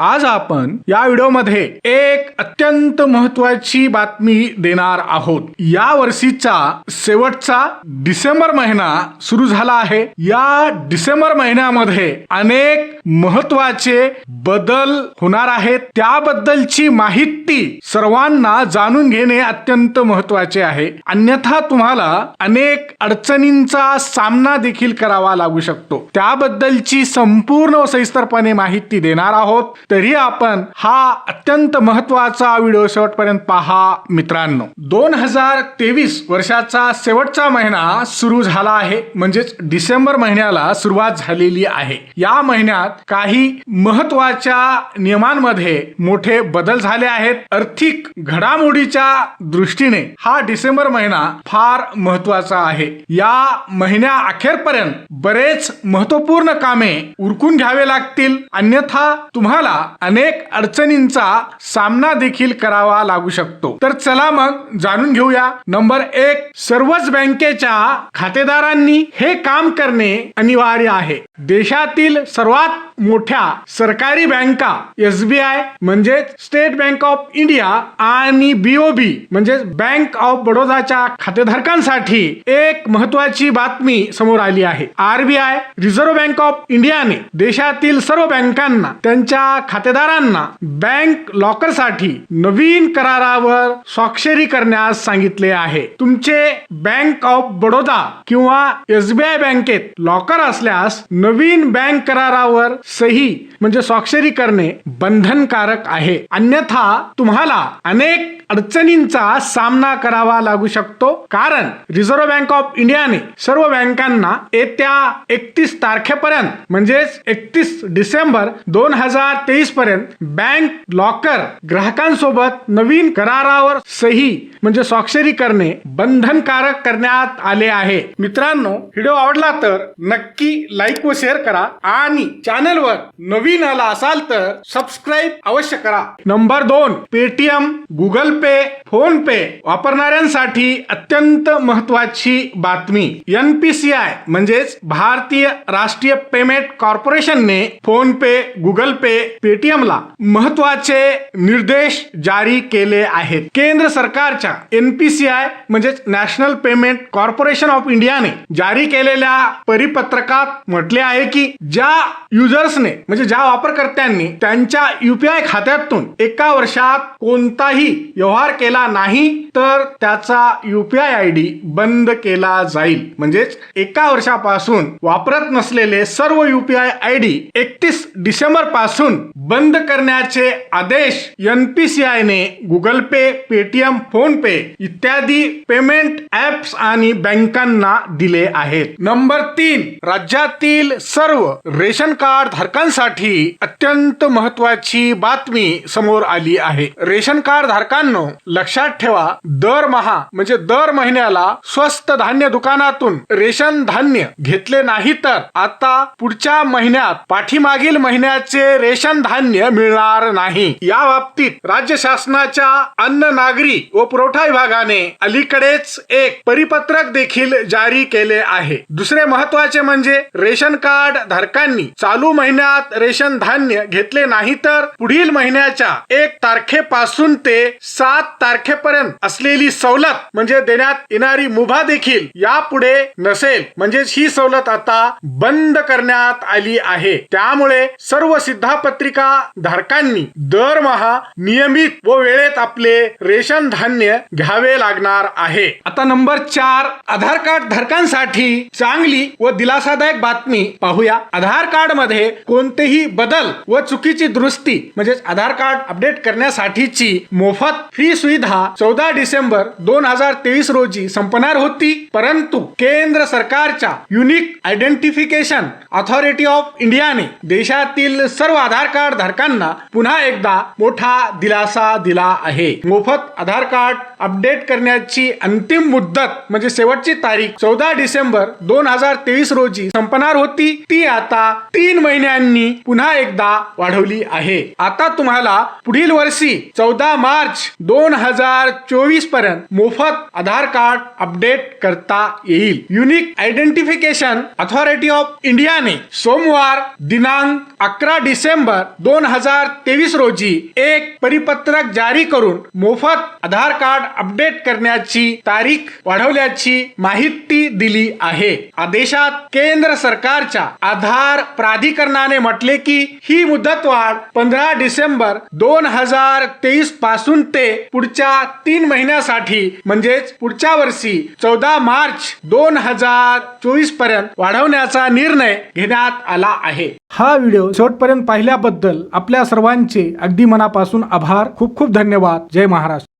आज आपण या व्हिडिओमध्ये एक अत्यंत महत्वाची बातमी देणार आहोत. या वर्षीचा शेवटचा डिसेंबर महिना सुरू झाला आहे. या डिसेंबर महिन्यामध्ये अनेक महत्त्वाचे बदल होणार आहेत. त्याबद्दलची माहिती सर्वांना जाणून घेणे अत्यंत महत्त्वाचे आहे. अन्यथा तुम्हाला अनेक अडचणींचा सामना देखील करावा लागू शकतो. त्याबद्दलची संपूर्ण सविस्तरपणे माहिती देणार आहोत. तरी आपण हा अत्यंत महत्त्वाचा व्हिडिओ शेवटपर्यंत पहा मित्रांनो. दोन हजार तेवीस वर्षाचा शेवटचा महिना सुरू झाला आहे. म्हणजेच डिसेंबर महिन्याला सुरुवात झालेली आहे. या महिन्यात काही महत्त्वाच्या नियमांमध्ये मोठे बदल झाले आहेत. आर्थिक घडामोडीच्या दृष्टीने हा डिसेंबर महिना फार महत्त्वाचा आहे. या महिन्या अखेरपर्यंत बरेच महत्त्वपूर्ण कामे उरकून घ्यावे लागतील. अन्यथा तुम्हाला अनेक अडचणींचा सामना देखील करावा लागू शकतो. तर चला मग जाणून घेऊया. नंबर एक सर्वच बँकेच्या खातेदारांनी हे काम करणे अनिवार्य आहे. देशातील सर्वात मोठ्या सरकारी बँका एस बी आय म्हणजेच स्टेट बँक ऑफ इंडिया आणि बीओबी म्हणजेच बँक ऑफ बडोदाच्या खातेधारकांसाठी एक महत्वाची बातमी समोर आली आहे. आरबीआय रिझर्व्ह बँक ऑफ इंडियाने देशातील सर्व बँकांना त्यांच्या खातेदारांना बँक लॉकरसाठी नवीन करारावर स्वाक्षरी करण्यास सांगितले आहे. तुमचे बँक ऑफ बडोदा किंवा एसबीआय बँकेत लॉकर असल्यास नवीन बँक करारावर सही म्हणजे स्वाक्षरी करणे बंधनकारक आहे. अन्यथा तुम्हाला अनेक अडचणींचा सामना करावा लागू शकतो. कारण रिझर्व्ह बँक ऑफ इंडियाने सर्व बँकांना येत्या एकतीस तारखेपर्यंत म्हणजेच एकतीस डिसेंबर दोन हजार तेवीस पर्यंत बँक लॉकर ग्राहकांसोबत नवीन करारावर सही म्हणजे स्वाक्षरी करणे बंधनकारक करण्यात आले आहे. मित्रांनो व्हिडिओ आवडला तर नक्की लाईक व शेअर करा आणि चॅनलवर नवीन आला असाल तर सबस्क्राईब अवश्य करा. नंबर दोन Paytm Google Pay PhonePe वापरणाऱ्यांसाठी अत्यंत महत्वाची बातमी. एनपीसीआय म्हणजेच भारतीय राष्ट्रीय पेमेंट कॉर्पोरेशनने फोन पे गुगल पे पेटीएमला महत्त्वाचे निर्देश जारी केले आहेत. केंद्र सरकारच्या एनपीसीआय म्हणजेच नॅशनल पेमेंट कॉर्पोरेशन ऑफ इंडियाने जारी केलेल्या परिपत्रकात म्हटले आहे की ज्या युजर्सने म्हणजे ज्या वापरकर्त्यांनी त्यांच्या युपीआय खात्यातून एका वर्षात कोणताही व्यवहार केला नाही तर त्याचा युपीआय आय डी बंद केला जाईल. म्हणजेच एका वर्षापासून वापरत नसलेले सर्व युपीआय आय डी एकतीस डिसेंबरपासून बंद करण्याचे आदेश एनपीसीआय ने Google Pay Paytm PhonePe इत्यादी पेमेंट ऍप्स आणि बँकांना दिले आहेत. नंबर तीन राज्यातील सर्व रेशन कार्ड धारकांसाठी अत्यंत महत्वाची बातमी समोर आली आहे. रेशन कार्ड धारकांना लक्षात ठेवा दरमहा म्हणजे दर महिन्याला स्वस्त धान्य दुकानातून रेशन धान्य घेतले नाही तर आता पुढच्या महिन्यात पाठीमागील महिन्याचे रेशन धान्य मिळणार नाही. या बाबतीत राज्य शासनाच्या अन्न नागरी व पुरवठा विभागाने अलीकडेच एक परिपत्रक देखील जारी केले आहे. दुसरे महत्त्वाचे म्हणजे रेशन कार्ड धारकांनी चालू महिन्यात रेशन धान्य घेतले नाही तर पुढील महिन्याच्या एक तारखेपासून ते सात तारखेपर्यंत असलेली सवलत म्हणजे देण्यात येणारी मुभा देखील यापुढे नसेल. म्हणजेच ही सवलत आता बंद करण्यात आली आहे. त्यामुळे सर्व सिद्धापत्रिका धारकांनी दरमहा नियमित व वेळेत आपले रेशन धान्य घ्यावे लागणार आहे. आता नंबर चार आधार कार्ड धारकांसाठी चांगली व दिलासादायक बातमी पाहूया. आधार कार्डमध्ये कोणतेही बदल व चुकीची दुरुस्ती म्हणजेच आधार कार्ड अपडेट करण्यासाठीची मोफत ही सुविधा चौदा डिसेंबर दोन हजार तेवीस रोजी संपणार होती. परंतु केंद्र सरकारच्या युनिक आयडेंटिफिकेशन ऑथॉरिटी ऑफ इंडियाने देशातील सर्व आधार कार्ड धारकांना पुन्हा एकदा मोठा दिलासा दिला आहे. मोफत आधार कार्ड अपडेट करण्याची अंतिम मुदत म्हणजे शेवटची तारीख चौदा डिसेंबर दोन हजार तेवीस रोजी संपणार होती. ती आता तीन महिन्यांनी पुन्हा एकदा वाढवली आहे. आता तुम्हाला पुढील वर्षी चौदा मार्च दोन हजार चोवीसपर्यंत मोफत आधार कार्ड अपडेट करता येईल. युनिक आयडेंटिफिकेशन अथॉरिटी ऑफ इंडियाने सोमवार दिनांक अकरा डिसेंबर दोन हजार तेवीस रोजी एक परिपत्रक जारी करून मोफत आधार कार्ड अपडेट करण्याची तारीख वाढवल्याची माहिती दिली आहे. आदेशात केंद्र सरकारच्या आधार प्राधिकरणाने म्हटले की ही मुदतवाढ पंधरा डिसेंबर दोन हजार तेवीसपासून ते पुढच्या तीन महिन्यासाठी म्हणजेच पुढच्या वर्षी चौदा मार्च दोन हजार चोवीसपर्यंत वाढवण्याचा निर्णय घेण्यात आला आहे. हा व्हिडिओ शेवटपर्यंत पाहिल्याबद्दल आपल्या सर्वांचे अगदी मनापासून आभार. खूप खूप धन्यवाद. जय महाराष्ट्र.